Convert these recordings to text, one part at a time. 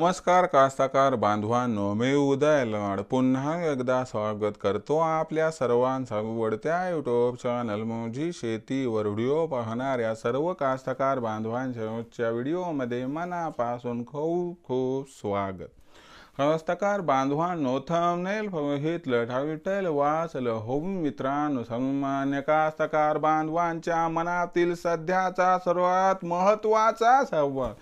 नमस्कार कास्ताकार बांधवांनो मी उदय पुन्हा एकदा स्वागत करतो आपल्या सर्वांचा आवडत्या युट्यूब चॅनल मोजी शेतीवर. व्हिडिओ पाहणाऱ्या सर्व कास्तकार बांधवांच्या व्हिडिओमध्ये मनापासून खूप खूप स्वागत. नमस्कार बांधवांनो थंबनेल बघितलं टायटल वाचलं. हो मित्रांनो सामान्य कास्तकार बांधवांच्या मनातील सध्याचा सर्वात महत्त्वाचा संवाद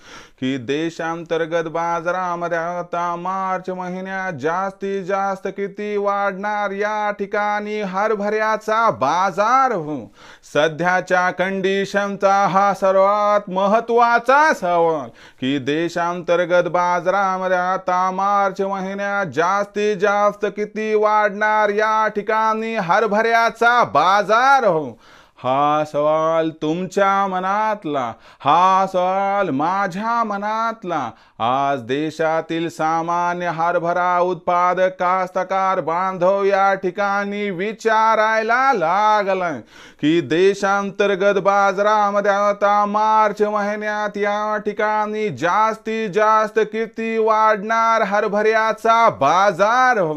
की देशांतर्गत बाजारामध्ये आता मार्च महिन्यात जास्तीत जास्त किती वाढणार या ठिकाणी हरभऱ्याचा बाजार हो? सध्याच्या कंडिशनचा हा सर्वात महत्त्वाचा सवाल की देशांतर्गत बाजारामध्ये आता मार्च महिन्यात जास्तीत जास्त किती वाढणार या ठिकाणी? हरभऱ्याचा बाजार हो. हा सवाल तुमच्या मनातला हा सवाल माझ्या मनातला. आज देशातील सामान्य हरभरा उत्पादक कास्तकार बांधव या ठिकाणी विचारायला लागलाय की देशांतर्गत बाजारामध्ये आता मार्च महिन्यात या ठिकाणी जास्तीत जास्त किती वाढणार हरभऱ्याचा बाजार? हो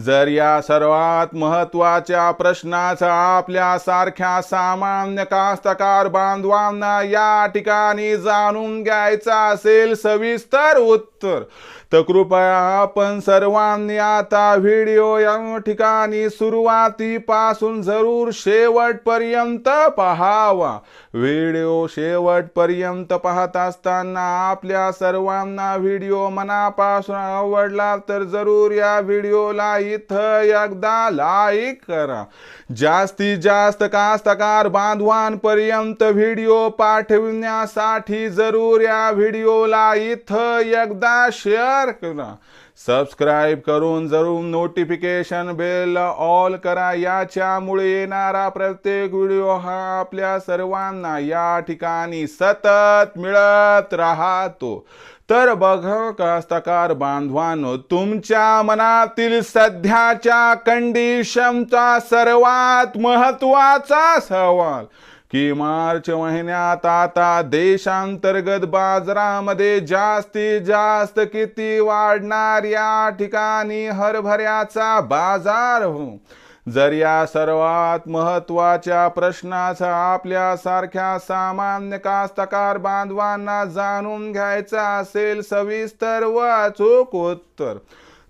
जर या सर्वात महत्त्वाच्या प्रश्नाचा आपल्या सारख्या सामान्य कास्तकार बांधवांना या ठिकाणी जाणून घ्यायचा असेल सविस्तर उत्तर तर कृपया आपण सर्वांनी आता व्हिडिओ या ठिकाणी सुरुवातीपासून जरूर शेवटपर्यंत पहावा. व्हिडिओ शेवटपर्यंत पाहत असताना आपल्या सर्वांना व्हिडिओ मनापासून आवडला तर जरूर या व्हिडिओला इथं एकदा लाईक करा. जास्तीत जास्त कास्तकार बांधवांपर्यंत व्हिडिओ पाठविण्यासाठी जरूर या व्हिडिओला इथं एकदा शेअर करा. सबस्क्राईब करून जरूर नोटिफिकेशन बेल ऑल करा. याच्यामुळे येणारा प्रत्येक व्हिडिओ हा आपल्या सर्वांना या ठिकाणी सतत मिळत राहतो. तर बघ कास्तकार बांधवांनो तुमच्या मनातील सध्याच्या कंडिशनचा सर्वात महत्त्वाचा सवाल की मार्च महिन्यात आता देशांतर्गत बाजारामध्ये जास्तीत जास्त किती वाढणार या ठिकाणी हरभऱ्याचा बाजार? हो जर या सर्वात महत्त्वाच्या प्रश्नाचा आपल्या सारख्या सामान्य कास्तकार बांधवांना जाणून घ्यायचा असेल सविस्तर व अचूक उत्तर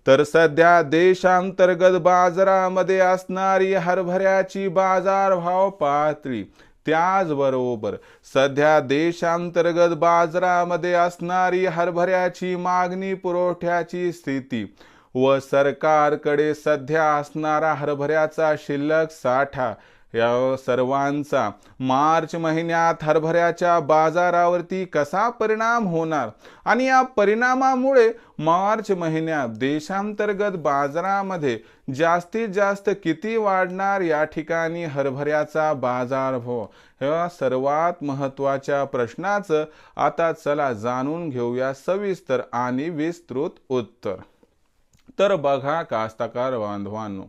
तर सध्या देशांतर्गत बाजारामध्ये असणारी हरभऱ्याची बाजारभाव पातळी त्याचबरोबर सध्या देशांतर्गत बाजारामध्ये असणारी हरभऱ्याची मागणी पुरवठ्याची स्थिती व सरकारकडे सध्या असणारा हरभऱ्याचा शिल्लक साठा या सर्वांचा मार्च महिन्यात हरभऱ्याच्या बाजारावरती कसा परिणाम होणार? आणि या परिणामामुळे मार्च महिन्यात देशांतर्गत बाजारामध्ये जास्तीत जास्त किती वाढणार? या ठिकाणी हरभऱ्याचा बाजार हो. या सर्वात महत्त्वाच्या प्रश्नाचं आता चला जाणून घेऊया सविस्तर आणि विस्तृत उत्तर. तर बघा कास्तकार बांधवांनो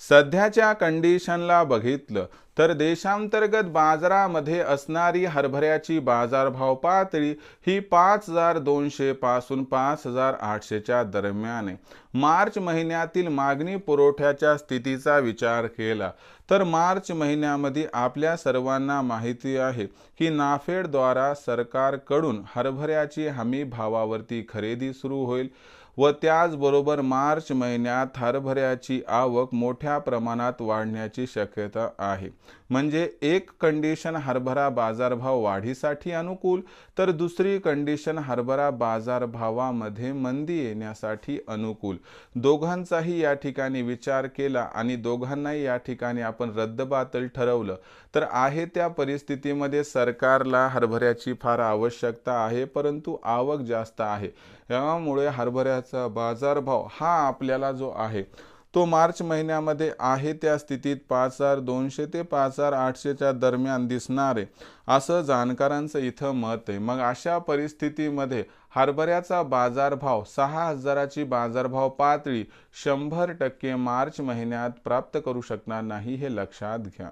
सध्याच्या कंडिशनला बघितलं तर देशांतर्गत बाजारामध्ये असणारी हरभऱ्याची बाजारभाव पातळी ही पाच हजार दोनशे पासून पाच हजार आठशेच्या दरम्यान आहे. मार्च महिन्यातील मागणी पुरवठ्याच्या स्थितीचा विचार केला तर मार्च महिन्यामध्ये आपल्या सर्वांना माहिती आहे की नाफेडद्वारा सरकारकडून हरभऱ्याची हमी भावावरती खरेदी सुरू होईल. व त्याचबरोबर मार्च महिन्यात हरभऱ्याची आवक मोठ्या प्रमाणात वाढण्याची शक्यता आहे. म्हणजे एक कंडिशन हरभरा बाजारभाव वाढीसाठी अनुकूल तर दुसरी कंडिशन हरभरा बाजारभावामध्ये मंदी येण्यासाठी अनुकूल. दोघांचाही या ठिकाणी विचार केला आणि दोघांनाही या ठिकाणी आपण रद्दबातल ठरवलं तर आहे त्या परिस्थितीमध्ये सरकारला हरभऱ्याची फार आवश्यकता आहे परंतु आवक जास्त आहे. यामुळे हरभऱ्या हरभऱ्याचा बाजारभाव हा आपल्याला जो आहे तो मार्च महिन्यामध्ये आहे त्या स्थितीत पाच हजार दोनशे ते पाच हजार आठशेच्या दरम्यान दिसणार आहे असं जाणकारांचं इथं मत आहे. मग अशा परिस्थितीमध्ये हरभऱ्याचा बाजारभाव सहा हजाराची बाजारभाव पातळी शंभर टक्के मार्च महिन्यात प्राप्त करू शकणार नाही हे लक्षात घ्या.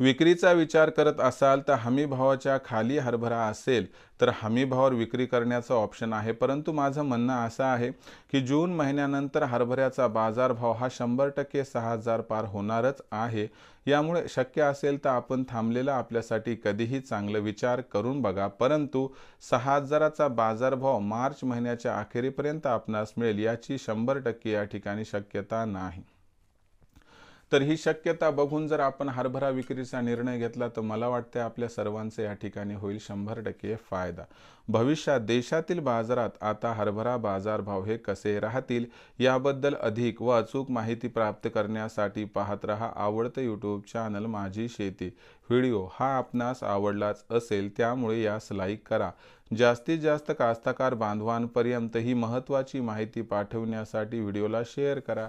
विक्रीचा विचार करत असाल तर हमीभावाच्या खाली हरभरा असेल तर हमीभावावर विक्री करण्याचं ऑप्शन आहे. परंतु माझं म्हणणं असं आहे की जून महिन्यानंतर हरभऱ्याचा बाजारभाव हा शंभर टक्के सहा हजार पार होणारच आहे. यामुळे शक्य असेल तर आपण थांबलेला आपल्यासाठी कधीही चांगलं विचार करून बघा. परंतु सहा हजाराचा बाजारभाव मार्च महिन्याच्या अखेरीपर्यंत आपणास मिळेल याची शंभर टक्के या ठिकाणी शक्यता नाही. तर ही शक्यता बघून जर आपण हरभरा विक्रीचा निर्णय घेतला तर मला वाटते आपल्या सर्वांचे या ठिकाणी होईल शंभर टक्के फायदा. भविष्यात देशातील बाजारात आता हरभरा बाजारभाव हे कसे राहतील याबद्दल अधिक व अचूक माहिती प्राप्त करण्यासाठी पाहत रहा आवडतं यूट्यूब चॅनल माझी शेती. व्हिडिओ हा आपणास आवडलाच असेल त्यामुळे यास लाईक करा. जास्तीत जास्त कास्तकार बांधवांपर्यंत ही महत्त्वाची माहिती पाठवण्यासाठी व्हिडिओला शेअर करा.